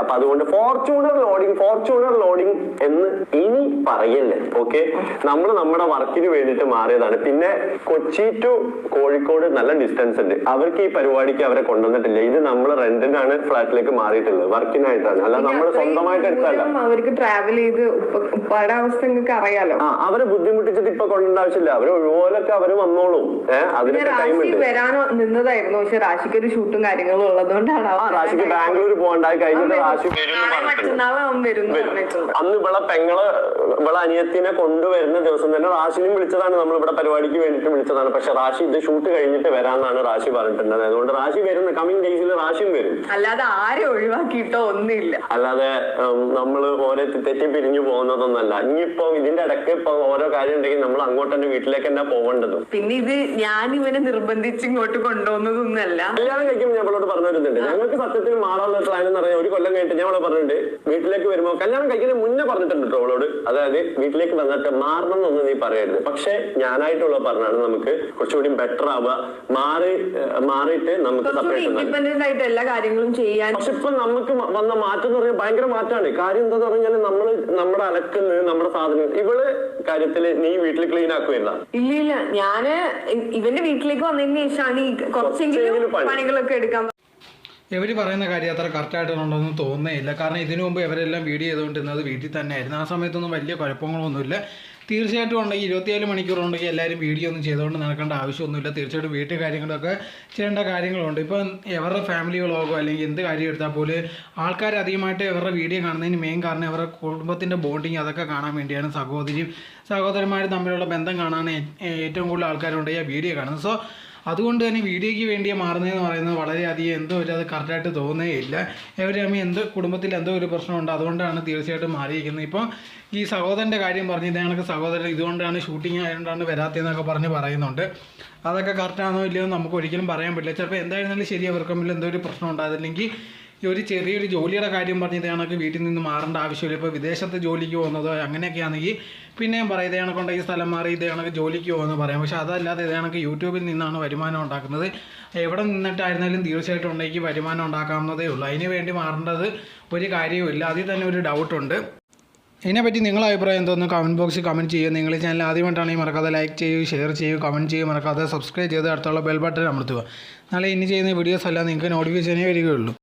അപ്പൊ അതുകൊണ്ട് Fortuner loading Fortuner loading എന്ന് ഇനി പറയല്ലേ? ഓക്കെ നമ്മൾ നമ്മുടെ വർക്കിന് വേണ്ടിയിട്ട് മാറിയതാണ്. പിന്നെ കൊച്ചി ടു കോഴിക്കോട് നല്ല ഡിസ്റ്റൻസ് ഉണ്ട്. അവർക്ക് ഈ പരിപാടിക്ക് അവരെ കൊണ്ടുവന്നിട്ടില്ല. ഇത് നമ്മൾ റെന്റിനാണ് ഫ്ലാറ്റിലേക്ക് മാറിയിട്ടുള്ളത്. വർക്കിനായിട്ടാണ് അല്ല നമ്മൾ സ്വന്തമായിട്ട് എടുത്തല്ല അവർക്ക് ട്രാവൽ ചെയ്ത് അവസ്ഥ നിങ്ങൾക്ക് അറിയാലോ? ആ അവരെ ബുദ്ധിമുട്ടിച്ചിട്ട് ഇപ്പൊ കൊണ്ടേണ്ട ആവശ്യമില്ല. അവർ ഒഴിവോലൊക്കെ അവർ വന്നോളൂ. അതിന് അതിനൊക്കെ ടൈം ഉണ്ട്. വരാനോ നിന്നതായിരുന്നു. പക്ഷെ റാശിക്ക് ഒരു ഷൂട്ടും കാര്യങ്ങളും ഉള്ളതുകൊണ്ടാണ് റാഷിക്ക് ബാംഗ്ലൂർ പോകണ്ടായി കഴിഞ്ഞിട്ട് അന്ന് ഇവളെ പെങ്ങൾ ഇവളെ അനിയത്തിനെ കൊണ്ടുവരുന്ന ദിവസം തന്നെ റാഷിനും വിളിച്ചതാണ്. നമ്മൾ ഇവിടെ പരിപാടിക്ക് വേണ്ടിട്ട് വിളിച്ചതാണ്. പക്ഷെ റാഷി ഇത് ഷൂട്ട് കഴിഞ്ഞിട്ട് വരാന്നാണ് റാഷി പറഞ്ഞിട്ടുണ്ടത് അതുകൊണ്ട് റാഷി വരുന്ന. കമ്മിങ് ഡേയ്സിൽ റാഷിയും വരും. അല്ലാതെ ആരെ ഒഴിവാക്കിയിട്ടോ ഒന്നുമില്ല. അല്ലാതെ നമ്മൾ ഓരോ തെറ്റി പിരിഞ്ഞു പോകുന്നതൊന്നല്ല. ഇനിയിപ്പോ ഇതിന്റെ ഇടയ്ക്ക് ഇപ്പൊ ഓരോ കാര്യം ഉണ്ടെങ്കിൽ നമ്മൾ അങ്ങോട്ട് തന്നെ വീട്ടിലേക്ക് തന്നെ പോകേണ്ടതും. പിന്നെ ഇത് ഞാൻ ഇവനെ നിർബന്ധിച്ച് ഇങ്ങോട്ട് കൊണ്ടുപോകുന്നതൊന്നും അല്ല കഴിക്കുമ്പോൾ ഞാൻ അവളോട് പറഞ്ഞിരുന്നുണ്ട് ഞങ്ങൾക്ക് സത്യത്തിൽ മാറാനുള്ള പ്ലാൻ എന്ന് പറഞ്ഞാൽ ഒരു കൊല്ലം കഴിഞ്ഞിട്ട് ഞാൻ അവളെ പറഞ്ഞിട്ടുണ്ട് വീട്ടിലേക്ക് വരുമ്പോ കല്യാണം കഴിക്കുന്ന മുന്നേ പറഞ്ഞിട്ടുണ്ട് കേട്ടോ അവളോട്. അതായത് വീട്ടിലേക്ക് വന്നിട്ട് മാറണം എന്നൊന്നും നീ പറയരുത്. പക്ഷെ ഞാനായിട്ടുള്ള പറഞ്ഞാണ് നമുക്ക് കുറച്ചുകൂടി ബെറ്റർ ആവുക. മാറി മാറിയിട്ട് നമുക്ക് സെപ്പറേറ്റ് ആയിട്ട് എല്ലാ കാര്യങ്ങളും ചെയ്യാൻ പക്ഷെ ഇപ്പൊ നമുക്ക് വന്ന മാറ്റം എന്ന് പറഞ്ഞാൽ ഭയങ്കര മാറ്റമാണ്. കാര്യം എന്താന്ന് പറഞ്ഞാൽ നമ്മൾ നമ്മുടെ അലക്കുന്നത് നമ്മുടെ സാധനം ഇവൾ കാര്യത്തിൽ നീ വീട്ടിൽ ക്ലീൻ ആക്കുമായിരുന്ന ഇല്ല ഇല്ല ഞാൻ ഇവന്റെ വീട്ടിലേക്ക് വന്നതിന് ശേഷമാണ് കുറച്ചെങ്കിലും പണികളൊക്കെ എടുക്കാൻ ഇവർ പറയുന്ന കാര്യം അത്ര കറക്റ്റായിട്ടുണ്ടെന്ന് തോന്നുന്നില്ല കാരണം ഇതിനു മുമ്പ് ഇവരെല്ലാം വീഡിയോ ചെയ്തുകൊണ്ടിരുന്നത് വീട്ടിൽ തന്നെയായിരുന്നു. ആ സമയത്തൊന്നും വലിയ കുഴപ്പങ്ങളൊന്നുമില്ല. തീർച്ചയായിട്ടും ഉണ്ടെങ്കിൽ ഇരുപത്തിയേഴ് മണിക്കൂർ ഉണ്ടെങ്കിൽ എല്ലാവരും വീഡിയോ ഒന്നും ചെയ്തുകൊണ്ട് നടക്കേണ്ട ആവശ്യമൊന്നുമില്ല. തീർച്ചയായിട്ടും വീട്ടിൽ കാര്യങ്ങളൊക്കെ ചെയ്യേണ്ട കാര്യങ്ങളുണ്ട്. ഇപ്പം ഇവരുടെ ഫാമിലി വ്ളോഗോ അല്ലെങ്കിൽ എന്ത് കാര്യം എടുത്താൽ പോലും ആൾക്കാർ അധികമായിട്ട് ഇവരുടെ വീഡിയോ കാണുന്നതിന് മെയിൻ കാരണം ഇവരുടെ കുടുംബത്തിന്റെ ബോണ്ടിങ് അതൊക്കെ കാണാൻ വേണ്ടിയാണ് സഹോദരിയും സഹോദരന്മാരും തമ്മിലുള്ള ബന്ധം കാണാൻ ഏറ്റവും കൂടുതൽ ആൾക്കാരുണ്ടെങ്കിൽ ആ വീഡിയോ കാണുന്നത്. സോ അതുകൊണ്ട് തന്നെ വീഡിയോയ്ക്ക് വേണ്ടി മാറുന്നതെന്ന് പറയുന്നത് വളരെയധികം എന്തോ ഒരു അത് കറക്റ്റായിട്ട് തോന്നുകയില്ല ഇവർ തമ്മിൽ എന്ത് കുടുംബത്തിൽ എന്തോ ഒരു പ്രശ്നമുണ്ട്. അതുകൊണ്ടാണ് തീർച്ചയായിട്ടും മാറിയിരിക്കുന്നത്. ഇപ്പോൾ ഈ സഹോദരന്റെ കാര്യം പറഞ്ഞ് ഇതേ സഹോദരൻ ഇതുകൊണ്ടാണ് ഷൂട്ടിംഗ് ആയതുകൊണ്ടാണ് വരാത്തതെന്നൊക്കെ പറഞ്ഞ് പറയുന്നുണ്ട്. അതൊക്കെ കറക്റ്റാണോ ഇല്ലയോ നമുക്ക് ഒരിക്കലും പറയാൻ പറ്റില്ല. ചിലപ്പോൾ എന്തായിരുന്നാലും ശരി അവർക്കുമ്പോൾ എന്തോ ഒരു പ്രശ്നം ഉണ്ടാകുന്നില്ലെങ്കിൽ ഈ ഒരു ചെറിയൊരു ജോലിയുടെ കാര്യം പറഞ്ഞത് ഞങ്ങൾക്ക് വീട്ടിൽ നിന്ന് മാറേണ്ട ആവശ്യമില്ല. ഇപ്പോൾ വിദേശത്ത് ജോലിക്ക് പോകുന്നതോ അങ്ങനെയൊക്കെയാണെങ്കിൽ പിന്നെയും പറയാം ഇതേ കണക്കുണ്ട് ഈ സ്ഥലം മാറി ഇതേ കണക്ക് ജോലിക്ക് പോകുമെന്ന് പറയാം. പക്ഷേ അതല്ലാതെ ഇതേ കണക്ക് യൂട്യൂബിൽ നിന്നാണ് വരുമാനം ഉണ്ടാക്കുന്നത്. എവിടെ നിന്നിട്ടായിരുന്നാലും തീർച്ചയായിട്ടും ഉണ്ടെങ്കിൽ വരുമാനം ഉണ്ടാക്കാവുന്നതേ ഉള്ളൂ. അതിന് വേണ്ടി മാറേണ്ടത് ഒരു കാര്യവുമില്ല അതിൽ തന്നെ ഒരു ഡൗട്ടുണ്ട് ഇതിനെപ്പറ്റി നിങ്ങളെ അഭിപ്രായം എന്തോന്ന് കമന്റ് ബോക്സിൽ കമന്റ് ചെയ്യുക. നിങ്ങൾ ചാനൽ ആദ്യമായിട്ടാണെങ്കിൽ മറക്കാതെ ലൈക്ക് ചെയ്യൂ ഷെയർ ചെയ്യൂ കമന്റ് ചെയ്യൂ മറക്കാതെ സബ്സ്ക്രൈബ് ചെയ്ത് അടുത്തുള്ള ബെൽ ബട്ടൺ അമർത്തുക. നാളെ ഇനി ചെയ്യുന്ന വീഡിയോസ് എല്ലാം നിങ്ങൾക്ക് നോട്ടിഫിക്കേഷനേ വരികയുള്ളൂ.